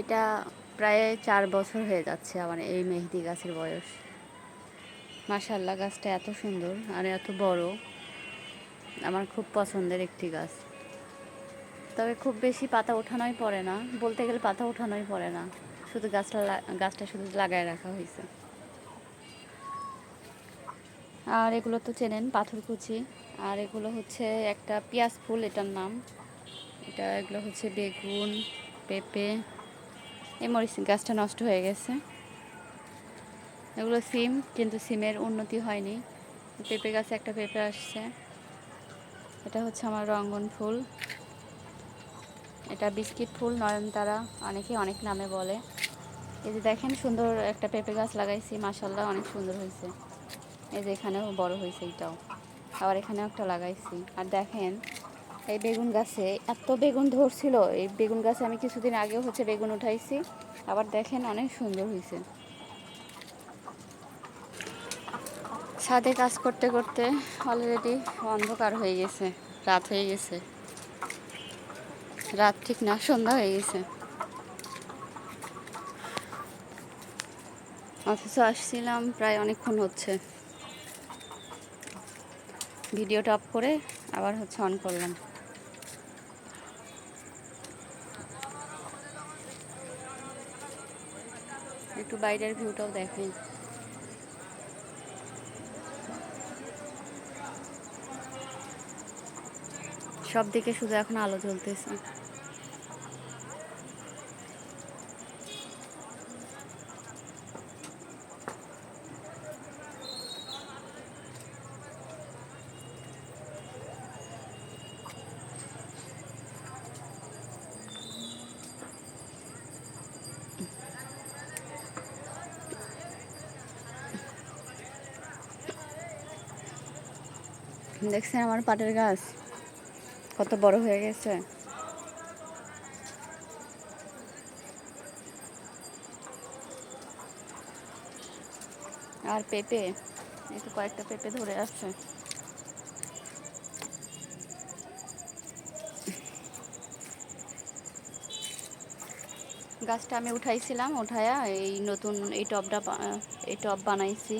এটা প্রায় চার বছর হয়ে যাচ্ছে আমার এই মেহেদি গাছের বয়স। মাশাল্লাহ গাছটা এত সুন্দর আর এত বড়। আমার খুব পছন্দের একটি গাছ। তবে খুব বেশি পাতা ওঠানোই পড়ে না। বলতে গেলে পাতা ওঠানোই পড়ে না। শুধু গাছটা গাছটা শুধু লাগায় রাখা হয়েছে। আর এগুলো তো চেনেন পাথরকুচি আর এগুলো হচ্ছে একটা পেঁয়াজ ফুল, এটার নাম। এটা এগুলো হচ্ছে বেগুন, পেঁপে। এই মরিচ গাছটা নষ্ট হয়ে গেছে। এগুলো সিম, কিন্তু সিমের উন্নতি হয়নি। পেঁপে গাছে একটা পেঁপে আসছে। এটা হচ্ছে আমার রঙ্গন ফুল। এটা বিস্কিট ফুল, নয়নতারা, অনেকে অনেক নামে বলে। এই যে দেখেন সুন্দর একটা পেঁপে গাছ লাগাইছি মাসাল্লাহ অনেক সুন্দর হয়েছে। এই যে এখানেও বড় হয়েছে এটাও। আবার এখানেও একটা লাগাইছি। আর দেখেন এই বেগুন গাছে। এত বেগুন ধরছিল, এই বেগুন গাছে আমি কিছুদিন আগেও হচ্ছে বেগুন উঠাইছি, আবার দেখেন অনেক সুন্দর হয়েছে ছাদে কাজ করতে করতে অলরেডি অন্ধকার হয়ে গেছে, রাত হয়ে গেছে। রাত ঠিক না, সন্ধ্যা হয়ে গেছে। অথচ আসছিলাম প্রায় অনেকক্ষণ হচ্ছে। ভিডিওটা অফ করে আবার হচ্ছে অন করলাম। একটু বাইরের ভিউটাও দেখেন। সব দিকে শুধু এখন আলো জ্বলতেছে। দেখছেন আমার পাটের গাছ? কত বড় হয়ে গেছে। আর পেঁপে একটু কয়েকটা পেঁপে ধরে আছে। গাছটা আমি উঠাইছিলাম, উঠায়া এই নতুন এই টবটা এই টব বানাইছি।